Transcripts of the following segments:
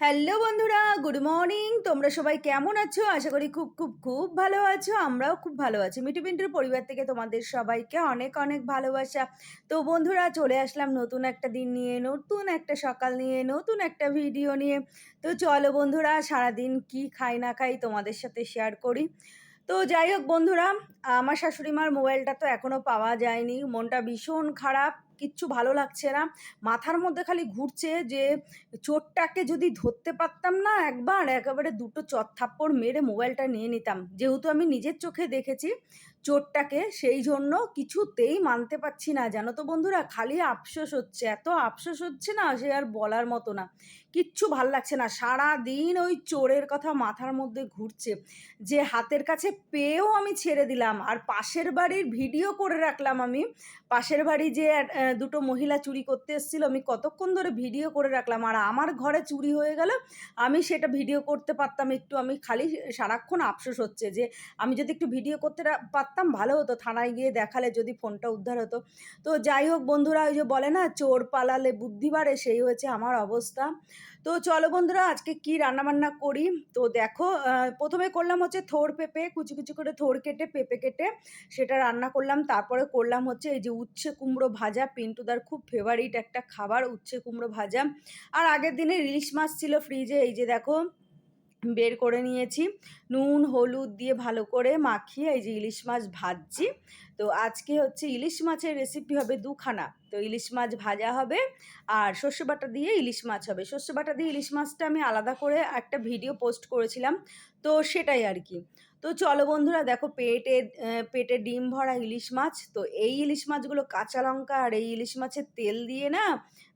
Hello বন্ধুরা, good morning. তোমরা সবাই কেমন আছো? আশা করি খুব খুব খুব ভালো আছো। আমরাও খুব ভালো আছি। মিঠু পিন্টুর পরিবার থেকে তোমাদের সবাইকে অনেক অনেক ভালোবাসা। তো বন্ধুরা, চলে আসলাম নতুন একটা দিন নিয়ে, নতুন একটা সকাল নিয়ে, নতুন একটা ভিডিও নিয়ে। তো চলো বন্ধুরা, সারাদিন কি খাই না খাই তোমাদের সাথে শেয়ার করি। তো যাই হোক বন্ধুরা আমার শাশুড়ি মার মোবাইলটা তো এখনও পাওয়া যায়নি। মনটা ভীষণ খারাপ, কিচ্ছু ভালো লাগছে না। মাথার মধ্যে খালি ঘুরছে যে, চোরটাকে যদি ধরতে পারতাম না একবার, একেবারে দুটো চট থাপ্পড় মেরে মোবাইলটা নিয়ে নিতাম। যেহেতু আমি নিজের চোখে দেখেছি চোরটাকে, সেই জন্য কিছুতেই মানতে পারছি না। জানো তো বন্ধুরা, খালি আফসোস হচ্ছে। এত আফসোস হচ্ছে না, সে আর বলার মতো না। কিচ্ছু ভালো লাগছে না। সারা দিন ওই চোরের কথা মাথার মধ্যে ঘুরছে। যে হাতের কাছে পেয়েও আমি ছেড়ে দিলাম। আর পাশের বাড়ির ভিডিও করে রাখলাম আমি। পাশের বাড়ি যে দুটো মহিলা চুরি করতে এসেছিল, আমি কতক্ষণ ধরে ভিডিও করে রাখলাম। আর আমার ঘরে চুরি হয়ে গেল, আমি সেটা ভিডিও করতে পারতাম একটু। আমি খালি সারাক্ষণ আফসোস হচ্ছে যে, আমি যদি একটু ভিডিও করতে পারতাম, ভালো হতো। থানায় গিয়ে দেখালে যদি ফোনটা উদ্ধার হতো। তো যাই হোক বন্ধুরা, ওই যে বলে না, চোর পালালে বুদ্ধি বাড়ে, সেই হয়েছে আমার অবস্থা। তো চলো বন্ধুরা, আজকে কি রান্নাবান্না করি? তো দেখো প্রথমে করলাম হচ্ছে থোর পেঁপে, কুচি কুচি করে থোর কেটে, পেঁপে কেটে সেটা রান্না করলাম। তারপরে করলাম হচ্ছে এই যে উচ্ছে কুমড়ো ভাজা, পিন্টুদার খুব ফেভারিট একটা খাবার, উচ্ছে কুমড়ো ভাজা। আর আগের দিনে ইলিশ মাছ ছিল ফ্রিজে এই যে দেখো বের করে নিয়েছি। নুন, হলুদ দিয়ে ভালো করে মাখিয়ে এই যে ইলিশ মাছ ভাজছি। তো আজকে হচ্ছে ইলিশ মাছের রেসিপি হবে দুখানা। তো ইলিশ মাছ ভাজা হবে আর সর্ষে বাটা দিয়ে ইলিশ মাছ হবে। সর্ষে বাটা দিয়ে ইলিশ মাছটা আমি আলাদা করে একটা ভিডিও পোস্ট করেছিলাম। তো সেটাই আর কি। তো চলো বন্ধুরা দেখো পেটে পেটে ডিম ভরা ইলিশ মাছ। তো এই ইলিশ মাছগুলো কাঁচা লঙ্কা আর এই ইলিশ মাছের তেল দিয়ে না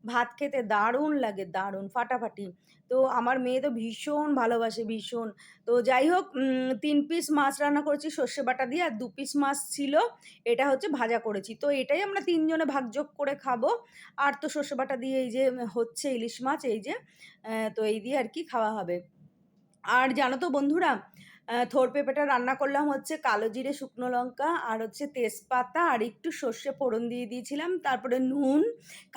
ভাত খেতে দারুণ লাগে, দারুণ, ফাটাফাটি। তো আমার মেয়ে তো ভীষণ ভালোবাসে, ভীষণ। তো যাই হোক তিন পিস মাছ রান্না করেছি, সর্ষে বাটা দিয়ে, আর দু পিস মাছ ছিল, এটা হচ্ছে ভাজা করেছি। তো এটাই আমরা তিনজনে ভাগযোগ করে খাব। আর তো সর্ষে বাটা দিয়ে এই যে হচ্ছে ইলিশ মাছ, এই যে তো এই দিয়ে আর কি খাওয়া হবে। আর জানো তো বন্ধুরা আহ, থোর পেঁপেটা রান্না করলাম হচ্ছে কালো জিরে শুকনো লঙ্কা আর হচ্ছে তেজপাতা আর একটু সর্ষে ফোড়ন দিয়ে দিয়েছিলাম। তারপরে নুন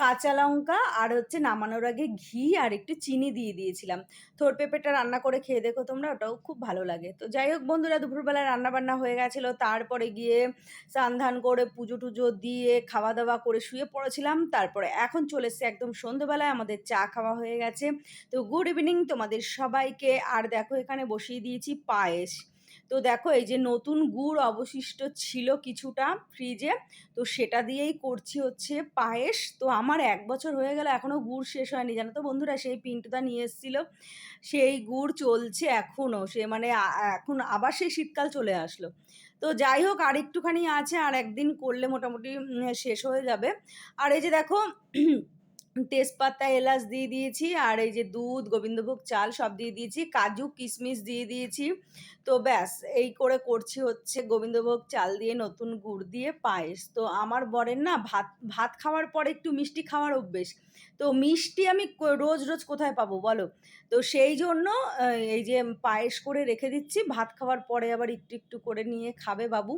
কাঁচা লঙ্কা আর হচ্ছে নামানোর আগে ঘি আর একটু চিনি দিয়ে দিয়েছিলাম। থোর পেঁপেটা রান্না করে খেয়ে দেখো তোমরা ওটাও খুব ভালো লাগে। তো যাই হোক বন্ধুরা দুপুরবেলায় রান্না বান্না হয়ে গেছিল। তারপরে গিয়ে স্নান করে পুজো টুজো দিয়ে খাওয়া দাওয়া করে শুয়ে পড়েছিলাম। তারপরে এখন চলে এসছে একদম সন্ধেবেলায় আমাদের চা খাওয়া হয়ে গেছে। তো গুড ইভিনিং তোমাদের সবাইকে। আর দেখো এখানে বসিয়ে দিয়েছি পায়েস তো দেখো, এই যে নতুন গুড় অবশিষ্ট ছিল কিছুটা ফ্রিজে তো সেটা দিয়েই করছি হচ্ছে পায়েস। তো আমার এক বছর হয়ে গেল এখনও গুড় শেষ হয়নি। জানো তো বন্ধুরা, সেই পিন্টুদা নিয়ে এসেছিল। সেই গুড় চলছে এখনও সে মানে এখন আবার সেই শীতকাল চলে আসলো। তো যাই হোক, আর একটুখানি আছে, আর একদিন করলে মোটামুটি শেষ হয়ে যাবে। আর এই যে দেখো তেজপাতা, এলাচ দিয়ে দিয়েছি, আর এই যে দুধ, গোবিন্দভোগ চাল সব দিয়ে দিয়েছি, কাজু, কিশমিশ দিয়ে দিয়েছি। তো ব্যাস, এই করে করছি হচ্ছে গোবিন্দভোগ চাল দিয়ে নতুন গুড় দিয়ে পায়েস। তো আমার বরের না ভাত ভাত খাওয়ার পরে একটু মিষ্টি খাওয়ার অভ্যেস। তো মিষ্টি আমি রোজ রোজ কোথায় পাবো বলো? তো সেই জন্য এই যে পায়েস করে রেখে দিচ্ছি, ভাত খাওয়ার পরে আবার একটু একটু করে নিয়ে খাবে বাবু।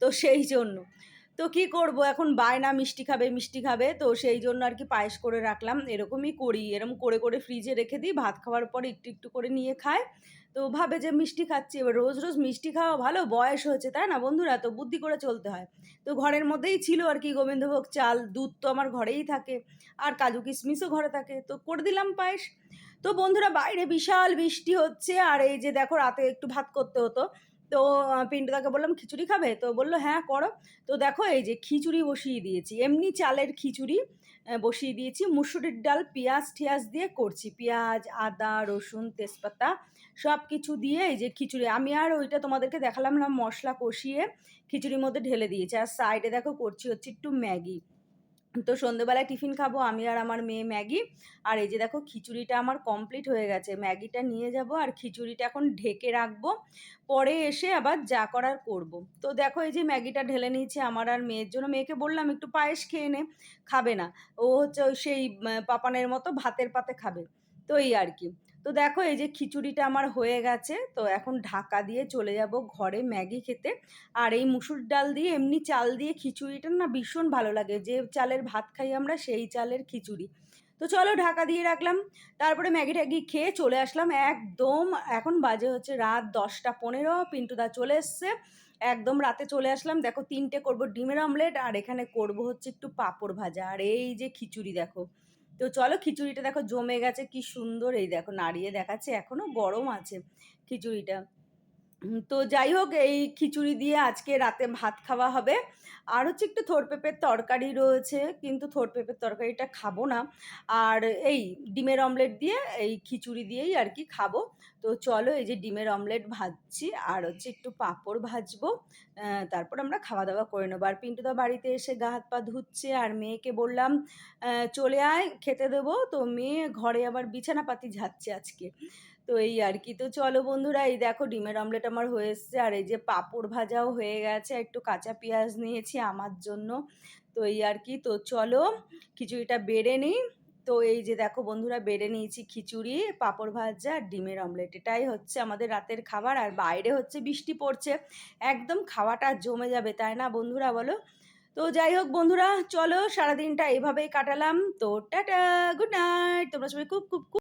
তো সেই জন্য। তো কি করব? এখন বায়না মিষ্টি খাবে মিষ্টি খাবে, তো সেই জন্য আর কি পায়েস করে রাখলাম। এরকমই করি। এরকম করে করে ফ্রিজে রেখে দিই। ভাত খাওয়ার পরে একটু একটু করে নিয়ে খায় তো ভাবে যে মিষ্টি খাচ্ছি। এবার রোজ রোজ মিষ্টি খাওয়া ভালো? বয়স হয়েছে, তাই না বন্ধুরা? তো বুদ্ধি করে চলতে হয়। তো ঘরের মধ্যেই ছিল আর কি গোবিন্দভোগ চাল। দুধ তো আমার ঘরেই থাকে। আর কাজু কিশমিশও ঘরে থাকে। তো করে দিলাম পায়েস। তো বন্ধুরা, বাইরে বিশাল বৃষ্টি হচ্ছে। আর এই যে দেখো, রাতে একটু ভাত করতে হতো। তো পিন্টুদাকে বললাম, খিচুড়ি খাবে? তো বলল হ্যাঁ করো। তো দেখো, এই যে খিচুড়ি বসিয়ে দিয়েছি। এমনি চালের খিচুড়ি বসিয়ে দিয়েছি। মুসুরির ডাল, পেঁয়াজ টিয়াজ দিয়ে করছি। পেঁয়াজ, আদা, রসুন, তেজপাতা সব কিছু দিয়ে এই যে খিচুড়ি। আমি আর ওইটা তোমাদেরকে দেখালাম না, মশলা কষিয়ে খিচুড়ির মধ্যে ঢেলে দিয়েছি। আর সাইডে দেখো, করছি হচ্ছে একটু ম্যাগি। তো সন্ধেবেলায় টিফিন খাব, আমি আর আমার মেয়ে ম্যাগি। আর এই যে দেখো, খিচুড়িটা আমার কমপ্লিট হয়ে গেছে। ম্যাগিটা নিয়ে যাব আর খিচুড়িটা এখন ঢেকে রাখব। পরে এসে আবার যা করার করব। তো দেখো, এই যে ম্যাগিটা ঢেলে নিয়েছে আমার আর মেয়ের জন্য। মেয়েকে বললাম, একটু পায়েস খেয়ে নে। খাবে না। ও হচ্ছে সেই পাপানের মতো ভাতের পাতে খাবে। তো এই আর কি। তো দেখো, এই যে খিচুড়িটা আমার হয়ে গেছে। তো এখন ঢাকা দিয়ে চলে যাব ঘরে ম্যাগি খেতে। আর এই মুসুর ডাল দিয়ে, এমনি চাল দিয়ে খিচুড়িটা না ভীষণ ভালো লাগে। যে চালের ভাত খাই আমরা, সেই চালের খিচুড়ি। তো চলো ঢাকা দিয়ে রাখলাম। তারপরে ম্যাগি ট্যাগি খেয়ে চলে আসলাম। একদম এখন বাজে হচ্ছে রাত দশটা পনেরো। পিন্টুদা চলে এসছে। একদম রাতে চলে আসলাম। দেখো, তিনটে করব ডিমের অমলেট, আর এখানে করব হচ্ছে একটু পাঁপড় ভাজা। আর এই যে খিচুড়ি দেখো। তো চলো খিচুড়িটা দেখো জমে গেছে, কি সুন্দর। এই দেখো নাড়িয়ে দেখাচ্ছে, এখনও গরম আছে খিচুড়িটা। তো যাই হোক, এই খিচুড়ি দিয়ে আজকে রাতে ভাত খাওয়া হবে। আর হচ্ছে একটু থোর পেঁপের তরকারি রয়েছে, কিন্তু থোর পেঁপের তরকারিটা খাব না। আর এই ডিমের অমলেট দিয়ে, এই খিচুড়ি দিয়েই আর কি খাব। তো চলো, এই যে ডিমের অমলেট ভাজছি, আর হচ্ছে একটু পাঁপড় ভাজবো। তারপর আমরা খাওয়া দাওয়া করে নেব। আর পিন্টুদা বাড়িতে এসে গা হাত পা ধুচ্ছে, আর মেয়েকে বললাম চলে আয়, খেতে দেবো। তো মেয়ে ঘরে আবার বিছানাপাতি ঝাচ্ছে আজকে। তো এই আর কি তো চলো বন্ধুরা, এই দেখো ডিমের অমলেট আমার হয়ে এসছে। আর এই যে পাঁপড় ভাজাও হয়ে গেছে। একটু কাঁচা পেঁয়াজ নিয়েছি আমার জন্য। তো এই আর কি তো চলো, খিচুড়িটা বেড়ে নিই। তো এই যে দেখো বন্ধুরা, বেড়ে নিয়েছি খিচুড়ি, পাঁপড় ভাজা আর ডিমের অমলেট এটাই হচ্ছে আমাদের রাতের খাবার। আর বাইরে হচ্ছে বৃষ্টি পড়ছে। একদম খাওয়াটা জমে যাবে, তাই না বন্ধুরা বলো? তো যাই হোক বন্ধুরা, চলো সারাদিনটা এভাবেই কাটালাম। তো টাটা, গুড নাইট। তোমরা সবাই খুব খুব খুব